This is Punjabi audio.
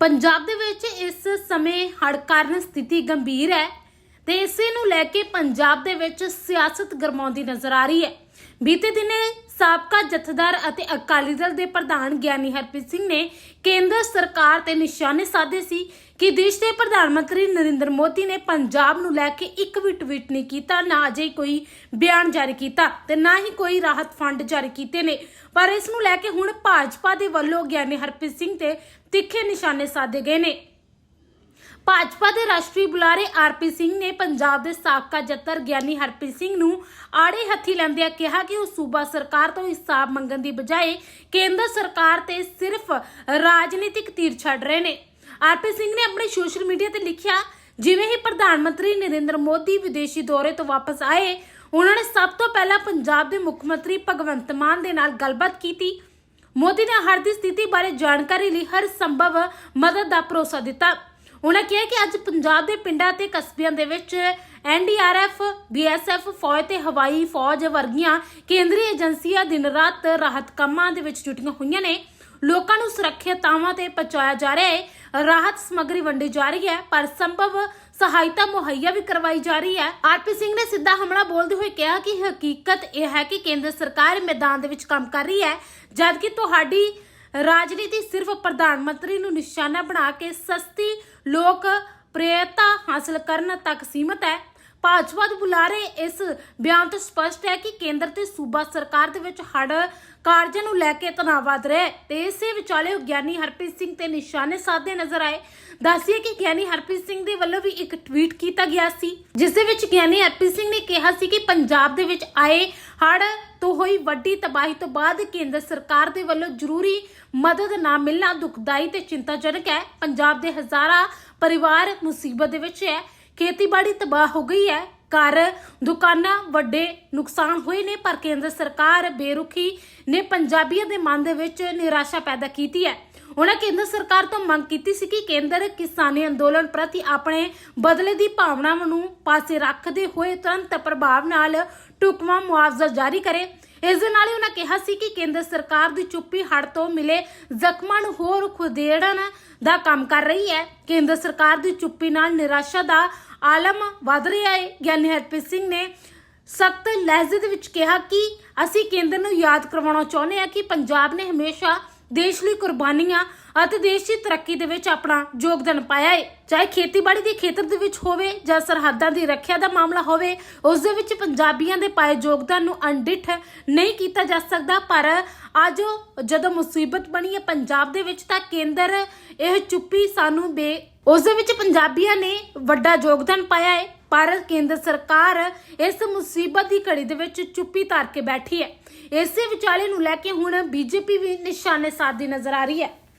ਪੰਜਾਬ ਦੇ ਵਿੱਚ ਇਸ ਸਮੇਂ ਹੜ੍ਹ ਕਾਰਨ ਸਥਿਤੀ ਗੰਭੀਰ ਹੈ ਤੇ ਇਸੇ ਨੂੰ ਲੈ ਕੇ ਪੰਜਾਬ ਦੇ ਵਿੱਚ ਸਿਆਸਤ ਗਰਮਾਉਂਦੀ ਨਜ਼ਰ ਆ ਰਹੀ ਹੈ। ਬੀਤੇ ਦਿਨੇ ਸਾਬਕਾ ਜਥੇਦਾਰ ਅਤੇ ਅਕਾਲੀ ਦਲ ਦੇ ਪ੍ਰਧਾਨ ਗਿਆਨੀ ਹਰਪ੍ਰੀਤ ਸਿੰਘ ਨੇ ਕੇਂਦਰ ਸਰਕਾਰ ਤੇ ਨਿਸ਼ਾਨੇ ਸਾਧੇ ਸੀ ਕਿ ਦੇਸ਼ ਦੇ ਪ੍ਰਧਾਨ ਮੰਤਰੀ ਨਰਿੰਦਰ ਮੋਦੀ ਨੇ ਪੰਜਾਬ ਨੂੰ ਲੈ ਕੇ ਇੱਕ ਵੀ ਟਵੀਟ ਨਹੀਂ ਕੀਤਾ, ਨਾ ਅਜੇ ਕੋਈ ਬਿਆਨ ਜਾਰੀ ਕੀਤਾ ਤੇ ਨਾ ਹੀ ਕੋਈ ਰਾਹਤ ਫੰਡ ਜਾਰੀ ਕੀਤੇ ਨੇ। ਪਰ ਇਸ ਨੂੰ ਲੈ ਕੇ ਹੁਣ ਭਾਜਪਾ ਦੇ ਵੱਲੋਂ ਗਿਆਨੀ ਹਰਪ੍ਰੀਤ ਸਿੰਘ ਤੇ ਤਿੱਖੇ ਨਿਸ਼ਾਨੇ ਸਾਧੇ ਗਏ ਨੇ। ਭਾਜਪਾ ਦੇ ਰਾਸ਼ਟਰੀ ਬੁਲਾਰੇ ਆਰਪੀ ਸਿੰਘ ਨੇ ਪੰਜਾਬ ਦੇ ਸਾਬਕਾ ਜੱਤਰ ਗਿਆਨੀ ਹਰਪ੍ਰੀਤ ਸਿੰਘ ਨੂੰ ਆੜੇ ਹੱਥੀ ਲੈਂਦਿਆਂ ਕਿਹਾ ਕਿ ਉਹ ਸੂਬਾ ਸਰਕਾਰ ਤੋਂ ਹਿਸਾਬ ਮੰਗਣ ਦੀ ਬਜਾਏ ਕੇਂਦਰ ਸਰਕਾਰ ਤੇ ਸਿਰਫ ਰਾਜਨੀਤਿਕ ਤੀਰ ਛੱਡ ਰਹੇ ਨੇ। ਆਰਪੀ ਸਿੰਘ ਨੇ ਆਪਣੇ ਸੋਸ਼ਲ ਮੀਡੀਆ ਤੇ ਲਿਖਿਆ, ਜਿਵੇਂ ਹੀ ਪ੍ਰਧਾਨ ਮੰਤਰੀ ਨਰਿੰਦਰ ਮੋਦੀ ਵਿਦੇਸ਼ੀ ਦੌਰੇ ਤੋਂ ਵਾਪਸ ਆਏ, ਉਹਨਾਂ ਨੇ ਸਭ ਤੋਂ ਪਹਿਲਾਂ ਪੰਜਾਬ ਦੇ ਮੁੱਖ ਮੰਤਰੀ ਭਗਵੰਤ ਮਾਨ ਦੇ ਨਾਲ ਗੱਲਬਾਤ ਕੀਤੀ। ਮੋਦੀ ਨੇ ਹਰ ਦੀ ਸਥਿਤੀ ਬਾਰੇ ਜਾਣਕਾਰੀ ਲਈ ਹਰ ਸੰਭਵ ਮਦਦ ਦਾ ਭਰੋਸਾ ਦਿੱਤਾ। ਉਹਨਾਂ ਕਿਹਾ ਕਿ ਅੱਜ ਪੰਜਾਬ ਦੇ ਪਿੰਡਾਂ ਤੇ ਕਸਬਿਆਂ ਦੇ ਵਿੱਚ ਐਨਡੀਆਰਐਫ ਬੀਐਸਐਫ ਫੌਜ ਤੇ ਹਵਾਈ ਫੌਜ ਵਰਗੀਆਂ ਕੇਂਦਰੀ ਏਜੰਸੀਆਂ ਦਿਨ ਰਾਤ ਰਾਹਤ ਕੰਮਾਂ ਦੇ ਵਿੱਚ ਜੁਟੀਆਂ ਹੋਈਆਂ ਨੇ। ਲੋਕਾਂ ਨੂੰ ਸੁਰੱਖਿਅਤ ਥਾਵਾਂ ਤੇ ਪਹੁੰਚਾਇਆ ਜਾ ਰਿਹਾ ਹੈ। ਰਾਹਤ ਸਮੱਗਰੀ ਵੰਡੀ ਜਾ ਰਹੀ ਹੈ, ਪਰ ਸੰਭਵ ਸਹਾਇਤਾ ਮੁਹੱਈਆ ਵੀ ਕਰਵਾਈ ਜਾ ਰਹੀ ਹੈ। ਆਰਪੀ ਸਿੰਘ ਨੇ ਸਿੱਧਾ ਹਮਲਾ ਬੋਲਦੇ ਹੋਏ ਕਿਹਾ ਕਿ ਹਕੀਕਤ ਇਹ ਹੈ ਕਿ ਕੇਂਦਰ ਸਰਕਾਰ ਮੈਦਾਨ ਦੇ ਵਿੱਚ ਕੰਮ ਕਰ ਰਹੀ ਹੈ, ਜਦਕਿ ਤੁਹਾਡੀ ਰਾਜਨੀਤੀ ਸਿਰਫ ਪ੍ਰਧਾਨ ਮੰਤਰੀ ਨੂੰ ਨਿਸ਼ਾਨਾ ਬਣਾ ਕੇ ਸਸਤੀ ਲੋਕ ਪ੍ਰਿਯਤਾ ਹਾਸਲ ਕਰਨ ਤੱਕ ਸੀਮਤ ਹੈ। ਭਾਜਪਾ ਦੇ ਬੁਲਾਰੇ ਇਸ ਬਿਆਨ ਤੋਂ ਸਪਸ਼ਟ ਹੈ ਕਿ ਕੇਂਦਰ ਤੇ ਸੂਬਾ ਸਰਕਾਰ ਦੇ ਵਿੱਚ ਹੜ ਕਾਰਜਾਂ ਨੂੰ ਲੈ ਕੇ ਤਣਾਅ ਵਧ ਰਿਹਾ ਹੈ ਤੇ ਇਸੇ ਵਿਚਾਲੇ ਗਿਆਨੀ ਹਰਪ੍ਰੀਤ ਸਿੰਘ ਤੇ ਨਿਸ਼ਾਨੇ ਸਾਧੇ ਨਜ਼ਰ ਆਏ। ਦੱਸਿਏ ਕਿ ਗਿਆਨੀ ਹਰਪ੍ਰੀਤ ਸਿੰਘ ਦੇ ਵੱਲੋਂ ਵੀ ਇੱਕ ਟਵੀਟ ਕੀਤਾ ਗਿਆ ਸੀ, ਜਿਸ ਦੇ ਵਿੱਚ ਗਿਆਨੀ ਹਰਪ੍ਰੀਤ ਸਿੰਘ ਨੇ ਕਿਹਾ ਸੀ ਕਿ ਪੰਜਾਬ ਦੇ ਵਿੱਚ ਆਏ ਹੜ ਤੋਂ ਹੋਈ ਵੱਡੀ ਤਬਾਹੀ ਤੋਂ ਬਾਅਦ ਕੇਂਦਰ ਸਰਕਾਰ ਦੇ ਵੱਲੋਂ ਜ਼ਰੂਰੀ ਮਦਦ ਨਾ ਮਿਲਣਾ ਦੁਖਦਾਈ ਤੇ ਚਿੰਤਾਜਨਕ ਹੈ। ਪੰਜਾਬ ਦੇ ਹਜ਼ਾਰਾਂ ਪਰਿਵਾਰ ਮੁਸੀਬਤ ਦੇ ਵਿੱਚ ਹੈ। ਖੇਤੀਬਾੜੀ ਤਬਾਹ ਹੋ ਗਈ ਹੈ। ਘਰ, ਦੁਕਾਨਾਂ ਵੱਡੇ ਨੁਕਸਾਨ ਹੋਏ ਨੇ, ਪਰ ਕੇਂਦਰ ਸਰਕਾਰ ਬੇਰੁਖੀ ਨੇ ਪੰਜਾਬੀਆਂ ਦੇ ਮਨ ਦੇ ਵਿੱਚ ਨਿਰਾਸ਼ਾ ਪੈਦਾ ਕੀਤੀ ਹੈ। ਉਹਨਾਂ ਕੇਂਦਰ ਸਰਕਾਰ ਤੋਂ ਮੰਗ ਕੀਤੀ ਸੀ ਕਿ ਕੇਂਦਰ ਕਿਸਾਨੀ ਅੰਦੋਲਨ ਪ੍ਰਤੀ ਆਪਣੇ ਬਦਲੇ ਦੀ ਭਾਵਨਾਵਾਂ ਨੂੰ ਪਾਸੇ ਰੱਖਦੇ ਹੋਏ ਤੁਰੰਤ ਪ੍ਰਭਾਵ ਨਾਲ ਟੁਕਮਾ ਮੁਆਵਜ਼ਾ ਜਾਰੀ ਕਰੇ। ਇਸ ਦੇ ਨਾਲ ਹੀ ਉਹਨਾਂ ਕਿਹਾ ਸੀ ਕਿ ਕੇਂਦਰ ਸਰਕਾਰ ਦੀ ਚੁੱਪੀ ਹੜ ਤੋਂ ਮਿਲੇ ਜ਼ਖਮਾਂ ਨੂੰ ਹੋਰ ਖੁਦੇੜਨ ਦਾ ਕੰਮ ਕਰ ਰਹੀ ਹੈ। ਕੇਂਦਰ ਸਰਕਾਰ ਦੀ ਚੁੱਪੀ ਨਾਲ ਨਿਰਾਸ਼ਾ ਦਾ ਆਲਮ ਵਧ ਰਿਹਾ ਹੈ। ਗਿਆਨੀ ਹਰਪ੍ਰੀਤ ਸਿੰਘ ਨੇ ਸਖਤ ਲਹਿਜੇ ਦੇ ਵਿੱਚ ਕਿਹਾ ਕਿ ਅਸੀਂ ਕੇਂਦਰ ਨੂੰ ਯਾਦ ਕਰਵਾਉਣਾ ਚਾਹੁੰਦੇ ਹਾਂ ਕਿ ਪੰਜਾਬ ਨੇ ਹਮੇਸ਼ਾ ਦੇਸ਼ ਲਈ ਕੁਰਬਾਨੀਆਂ ਅਤੇ ਦੇਸ਼ ਦੀ ਤਰੱਕੀ ਦੇ ਵਿੱਚ ਆਪਣਾ ਯੋਗਦਾਨ ਪਾਇਆ ਹੈ ਚਾਹੇ ਖੇਤੀਬਾੜੀ ਦੇ ਖੇਤਰ ਦੇ ਵਿੱਚ ਹੋਵੇ ਜਾਂ ਸਰਹੱਦਾਂ ਦੀ ਰੱਖਿਆ ਦਾ ਮਾਮਲਾ ਹੋਵੇ, ਉਸ ਦੇ ਵਿੱਚ ਪੰਜਾਬੀਆਂ ਦੇ ਪਾਏ ਯੋਗਦਾਨ ਨੂੰ ਅਣਡਿੱਠ ਨਹੀਂ ਕੀਤਾ ਜਾ ਸਕਦਾ। ਪਰ ਅੱਜ ਜਦੋਂ ਮੁਸੀਬਤ ਬਣੀ ਹੈ ਪੰਜਾਬ ਦੇ ਵਿੱਚ, ਤਾਂ ਕੇਂਦਰ ਇਹ ਚੁੱਪੀ ਸਾਨੂੰ ਬੇ ਉਸ ਦੇ ਵਿੱਚ ਪੰਜਾਬੀਆਂ ਨੇ ਵੱਡਾ ਯੋਗਦਾਨ ਪਾਇਆ ਹੈ ਪਰ ਕੇਂਦਰ ਸਰਕਾਰ ਇਸ ਮੁਸੀਬਤ ਦੀ ਘੜੀ ਦੇ ਵਿੱਚ ਚੁੱਪੀ ਧਾਰ ਕੇ ਬੈਠੀ ਹੈ। ਇਸੇ ਵਿਚਾਲੇ ਨੂੰ ਲੈ ਕੇ ਹੁਣ ਬੀਜੇਪੀ ਵੀ ਨਿਸ਼ਾਨੇ ਸਾਧਦੀ ਨਜ਼ਰ ਆ ਰਹੀ ਹੈ।